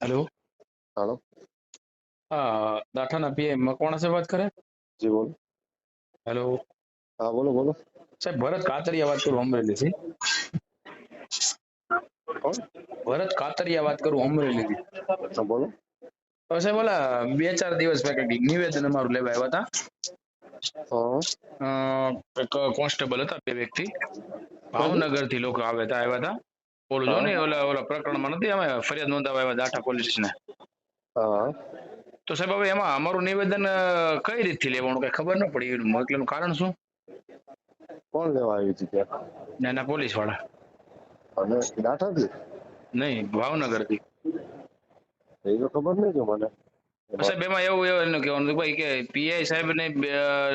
Hello hello हाँ દાઠાના PM Makwana સાહેબ વાત કરે જી બોલો હેલો હા બોલો બોલો સાહેબ ભરત કાતરિયા વાત કરું અમરેલીથી કોણ ભરત કાતરિયા વાત કરું અમરેલીથી હા બોલો હવે સાહેબ ઓલા બે ચાર દિવસ પહેલા કંઈક નિવેદન અમારું લેવા આવ્યા હતા હા અ, એક કોન્સ્ટેબલ હતા બે વ્યક્તિ ભાવનગર થી લોકો આવ્યા હતા આવ્યા હતા ઓલું જો ને ઓલા ઓલા પ્રકરણમાં નથી? અમે ફરિયાદ નોંધાવા આવ્યા દાઠા પોલીસ સ્ટેશને તો સાહેબ હવે એમાં અમારું નિવેદન કઈ રીતથી લેવાનું? કઈ ખબર ન પડી. એનું કારણ શું? કોણ લેવા આવી હતી ત્યાં? ના ના પોલીસવાળા અને દાઠાથી નહીં ભાવનગરથી એ તો ખબર નહીં કે મને. સાહેબ એમાં એવું એવું એનું કહેવાનું ભાઈ કે પીઆઈ સાહેબ ને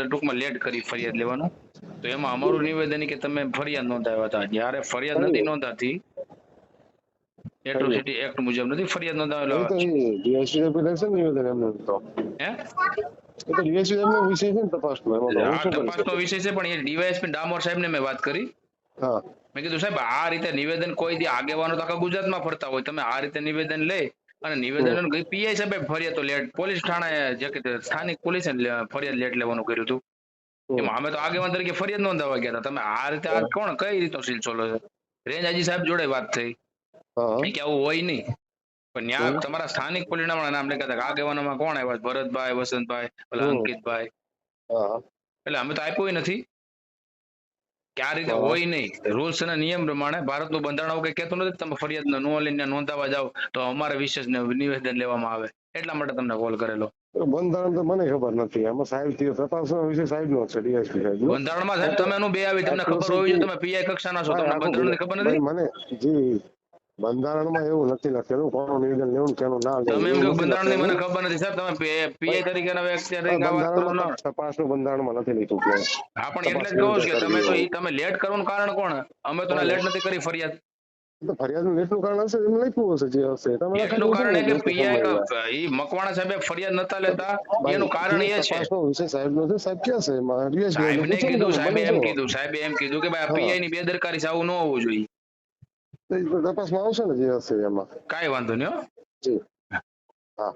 ટૂંકમાં લેટ કરી ફરિયાદ લેવાનું. તો એમાં અમારું નિવેદન કે તમે ફરિયાદ નોંધાવ્યા હતા. જ્યારે ફરિયાદ નથી નોંધાતી એટ્રોસિટી એક્ટ મુજબ નથી? ફરિયાદ નોંધાવેલો. તો ડીએસપી ને નિવેદન એમને તો. હે? એ તો ડીએસપી એમનો વિષય છે ને તપાસનો એમાં આ તપાસનો વિષય છે પણ એ ડીવાયએસપી ડામોર સાહેબને મેં વાત કરી. હા. મેં કીધું સાહેબ આ રીતે નિવેદન કોઈ દી આગેવાનો તો આખા ગુજરાતમાં ફરતા હોય. તમે આ રીતે નિવેદન લઈ અને નિવેદન પીઆઈ સાહેબે ફરિયાદ તો લેટ પોલીસ થાણાએ જે કે સ્થાનિક પોલીસે લે- ફરિયાદ લેટ લેવાનું કર્યું હતું. એમાં અમે તો આગેવાન તરીકે ફરિયાદ નોંધાવા ગયા હતા. તમે આ રીતે આ કોણ કઈ રીતનો સિલસિલો છે? રેન્જ આજી સાહેબ જોડે વાત થઈ. કે આવું હોય નહીં. પણ ત્યાં તમારા સ્થાનિક પોલીસના નામ લેતા હતા. આગેવાનોમાં કોણ આવ્યા? ભરતભાઈ વસંતભાઈ ઓલા અંકિતભાઈ. એટલે અમે તો આપ્યું નથી. કે આ રીતે હોય નહીં. રૂલ્સ અને નિયમ પ્રમાણે ભારતનું બંધારણ આવું કઈ કહેતું નથી તમે ફરિયાદ નો લઈને નોંધાવા જાઓ તો અમારે વિશેષ નિવેદન લેવામાં આવે. એટલા માટે તમને કોલ કરેલો. બંધારણ તો મને ખબર નથી. એમાં સાહેબ તપાસનો વિષય સાહેબ નો છે ડીએસપી સાહેબ બંધારણમાં સાહેબ તમે એનું બે આવી. તમને ખબર હોવી જોઈએ. તમે પીઆઈ કક્ષાના છો. તમને બંધારણની ખબર નથી? મને જી. બંધારણમાં એવું નથી લખેલું કોનું નિવેદન લેવું કેનું ના લેવું તમે એમ કહો નથી મને ખબર નથી સાહેબ તમે પીઆઈ તરીકેના વ્યક્તિ તરીકે વાત કરો છો તપાસનું બંધારણમાં નથી લીધું કે હા પણ એટલે જ કહું કે તમે તો તમે લેટ કરવાનું કારણ કોણ? અમે તો લેટ નથી કરી ફરિયાદ. તો ફરિયાદનું લેટનું કારણ હશે એમ લખ્યું હશે જે હશે તમે એટલું કારણ કે પીઆઈ ઈ મકવાણા સાહેબ ફરિયાદ નતા લેતા એનું કારણ એ છે. છે સાહેબ ક્યાં છે? કીધું સાહેબે એમ કીધું સાહેબ એમ કીધું કે ભાઈ પીઆઈ ની બેદરકારી સાવ આવું ન હોવું જોઈએ. એ તપાસમાં આવશે ને જે હશે એમાં. કાંઈ વાંધો નહીં હો. જી. હા.